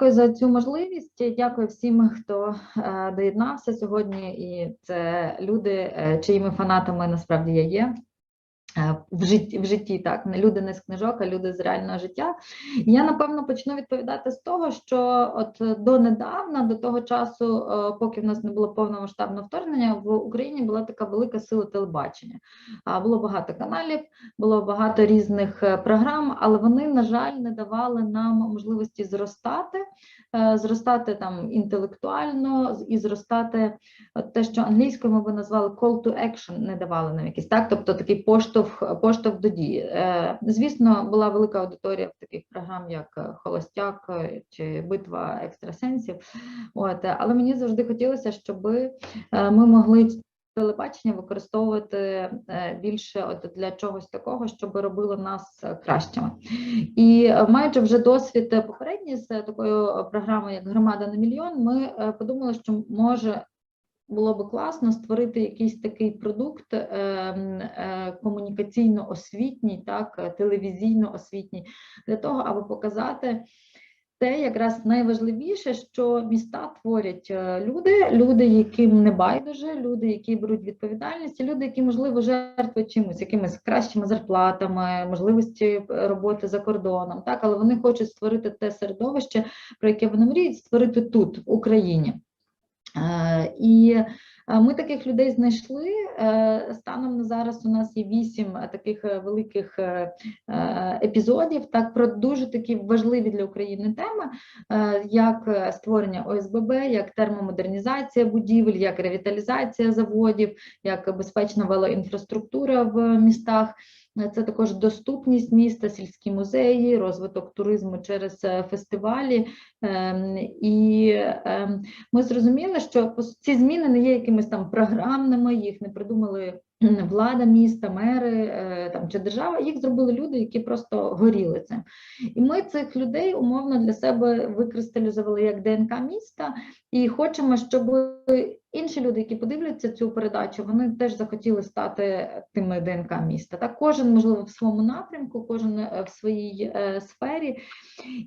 дякую за цю можливість. Дякую всім, хто е, доєднався сьогодні. І це люди, е, чиїми фанатами насправді я є. Е, В житті, в житті так, люди не з книжок, а люди з реального життя. Я напевно почну відповідати з того, що от донедавна, до того часу, е, поки в нас не було повномасштабного вторгнення, в Україні була така велика сила телебачення. Було багато каналів, було багато різних е, програм, але вони, на жаль, не давали нам можливості зростати, е, зростати там інтелектуально і зростати те, що англійською ми би назвали call to action, не давали нам якийсь так, тобто такий поштовх, поштовх до дії. Е, Звісно, була велика аудиторія в таких програм, як е, Холостяк е, чи Битва екстрасенсів. От, але мені завжди хотілося, щоб ми могли телебачення використовувати більше от для чогось такого, щоб робило нас кращими. І маючи вже досвід попередній з такою програмою, як громада на мільйон, ми подумали, що може. Було би класно створити якийсь такий продукт е, е, комунікаційно-освітній, так, е, телевізійно-освітній, для того, аби показати те, якраз найважливіше, що міста творять е, люди, люди, яким не байдуже, люди, які беруть відповідальність, люди, які можливо жертвують чимось, якимись кращими зарплатами, можливості роботи за кордоном, так, але вони хочуть створити те середовище, про яке вони мріють, створити тут, в Україні. Е, І е, ми таких людей знайшли. Е, Станом на зараз у нас є вісім таких великих епізодів, так про дуже такі важливі для України теми, як створення ОСББ, як термомодернізація будівель, як ревіталізація заводів, як безпечна велоінфраструктура в містах. Е, Це також доступність міста, сільські музеї, розвиток туризму через е, фестивалі. Ем, І ем, ми зрозуміли, що ці зміни не є якимись там програмними, їх не придумали влада міста, мери е, там чи держава. Їх зробили люди, які просто горіли цим. І ми цих людей умовно для себе викристалізували як ДНК міста, і хочемо, щоб інші люди, які подивляться цю передачу, вони теж захотіли стати тими ДНК міста. Так, кожен можливо в своєму напрямку, кожен е, в своїй е, сфері.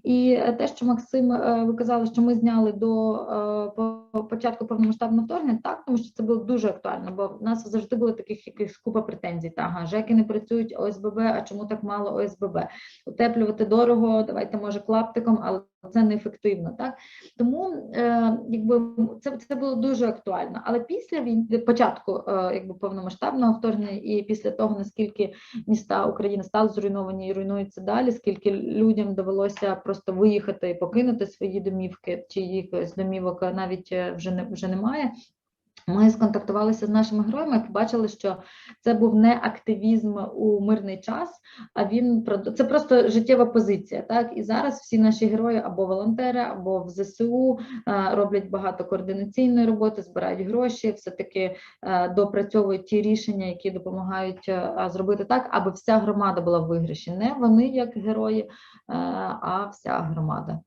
І е, те, що Максим ви казали, що ми зняли до початку повномасштабного вторгнення, так тому що це було дуже актуально, бо в нас завжди було таких якихось купа претензій. Та ага, ЖЕКи не працюють ОСББ, а чому так мало ОСББ? Утеплювати дорого, давайте може клаптиком, але це неефективно. Так тому е, якби це, це було дуже актуально. Але після війни початку е, якби повномасштабного вторгнення, і після того наскільки міста України стали зруйновані і руйнуються далі, скільки людям довелося просто виїхати і покинути свої домівки, чи їх з домівок навіть е, вже не вже немає. Ми сконтактувалися з нашими героями і побачили, що це був не активізм у мирний час, а він це просто життєва позиція. Так і зараз всі наші герої або волонтери, або в ЗСУ е, роблять багато координаційної роботи, збирають гроші, все таки допрацьовують ті рішення, які допомагають е, зробити так, аби вся громада була в виграші. Не вони як герої, е, а вся громада.